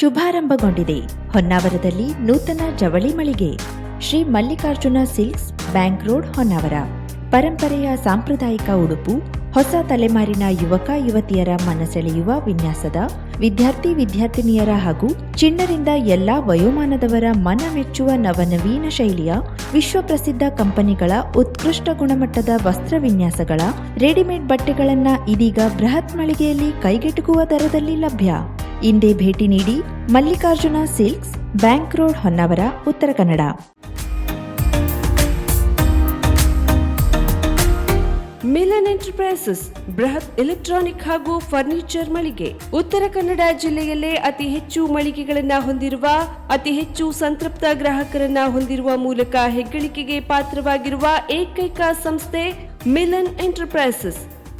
ಶುಭಾರಂಭಗೊಂಡಿದೆ. ಹೊನ್ನಾವರದಲ್ಲಿ ನೂತನ ಜವಳಿ ಮಳಿಗೆ. Shri Mallikarjuna silks bank road Honnavar. ಪರಂಪರೆಯ ಸಾಂಪ್ರದಾಯಿಕ ಉಡುಪು, ಹೊಸ ತಲೆಮಾರಿನ ಯುವಕ ಯುವತಿಯರ ಮನಸೆಳೆಯುವ ವಿನ್ಯಾಸದ, ವಿದ್ಯಾರ್ಥಿ ವಿದ್ಯಾರ್ಥಿನಿಯರ ಹಾಗೂ ಚಿಣ್ಣರಿಂದ ಎಲ್ಲಾ ವಯೋಮಾನದವರ ಮನ ಮೆಚ್ಚುವ ನವನವೀನ ಶೈಲಿಯ ವಿಶ್ವಪ್ರಸಿದ್ಧ ಕಂಪನಿಗಳ ಉತ್ಕೃಷ್ಟ ಗುಣಮಟ್ಟದ ವಸ್ತ್ರ ವಿನ್ಯಾಸಗಳ ರೆಡಿಮೇಡ್ ಬಟ್ಟೆಗಳನ್ನ ಇದೀಗ ಬೃಹತ್ ಮಳಿಗೆಯಲ್ಲಿ ಕೈಗೆಟುಕುವ ದರದಲ್ಲಿ ಲಭ್ಯ. ಇಂದೇ ಭೇಟಿ ನೀಡಿ Mallikarjuna silks, bank road Honnavar, Uttara Kannada. Milan enterprises, ಬೃಹತ್ ಎಲೆಕ್ಟ್ರಾನಿಕ್ ಹಾಗೂ ಫರ್ನಿಚರ್ ಮಳಿಗೆ. ಉತ್ತರ ಕನ್ನಡ ಜಿಲ್ಲೆಯಲ್ಲೇ ಅತಿ ಹೆಚ್ಚು ಮಳಿಗೆಗಳನ್ನು ಹೊಂದಿರುವ, ಅತಿ ಹೆಚ್ಚು ಸಂತೃಪ್ತ ಗ್ರಾಹಕರನ್ನ ಹೊಂದಿರುವ ಮೂಲಕ ಹೆಗ್ಗಳಿಕೆಗೆ ಪಾತ್ರವಾಗಿರುವ ಏಕೈಕ ಸಂಸ್ಥೆ ಮಿಲನ್ ಎಂಟರ್ಪ್ರೈಸಸ್.